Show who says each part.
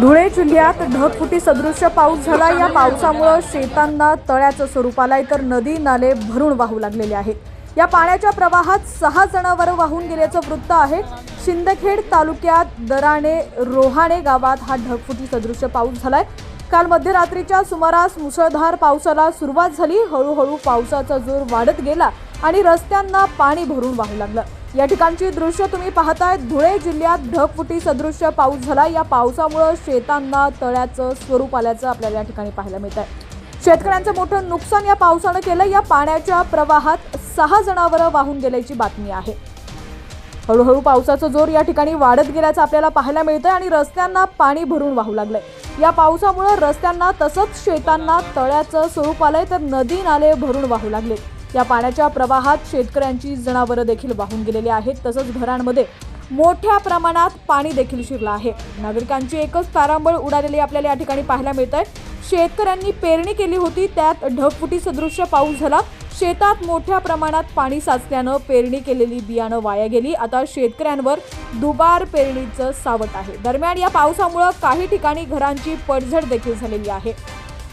Speaker 1: धुळे जिल्ह्यात ढगफुटी सदृश्य पाऊस झाला. या पावसामुळं शेतांना तळ्याचं स्वरूप आलंय. तर नदी नाले भरून वाहू लागलेले आहेत. या पाण्याच्या प्रवाहात सहा जनावर वाहून गेल्याचं वृत्त आहे. शिंदखेड तालुक्यात दराणे रोहाणे गावात हा ढगफुटी सदृश्य पाऊस झालाय. काल मध्यरात्रीच्या सुमारास मुसळधार पावसाला सुरुवात झाली. हळूहळू पावसाचा जोर वाढत गेला आणि रस्त्यांना पाणी भरून वाहू लागलं. या ठिकाणची दृश्य तुम्ही पाहताय. धुळे जिल्ह्यात ढगफुटी सदृश्य पाऊस झाला या पावसामुळं शेतांना तळ्याचं स्वरूप आल्याचं आपल्याला या ठिकाणी पाहायला मिळत आहे शेतकऱ्यांचं मोठं नुकसान या पावसानं केलं या पाण्याच्या प्रवाहात सहा जनावरं वाहून गेल्याची बातमी आहे. हळूहळू पावसाचा जोर या ठिकाणी वाढत गेल्याचं आपल्याला पाहायला मिळतंय आणि रस्त्यांना पाणी भरून वाहू लागलंय. या पावसामुळे रस्त्यांना तसंच शेतांना तळ्याचं स्वरूप आलंय तर नदी नाले भरून वाहू लागले. या पाण्याच्या प्रवाहात शेतकऱ्यांची जनावरं देखील वाहून गेलेली आहेत. तसंच घरांमध्ये मोठ्या प्रमाणात पाणी देखील शिरलं आहे. नागरिकांची एकच तारांबळ उडालेली आपल्याला या ठिकाणी पाहायला मिळत आहे शेतकऱ्यांनी पेरणी केली होती त्यात ढगफुटी सदृश्य पाऊस झाला. शेतात मोठ्या प्रमाणात पाणी साचल्यानं पेरणी केलेली बियाणं वाया गेली. आता शेतकऱ्यांवर दुबार पेरणीचं सावट आहे. दरम्यान या पावसामुळं काही ठिकाणी घरांची पडझड देखील झालेली आहे.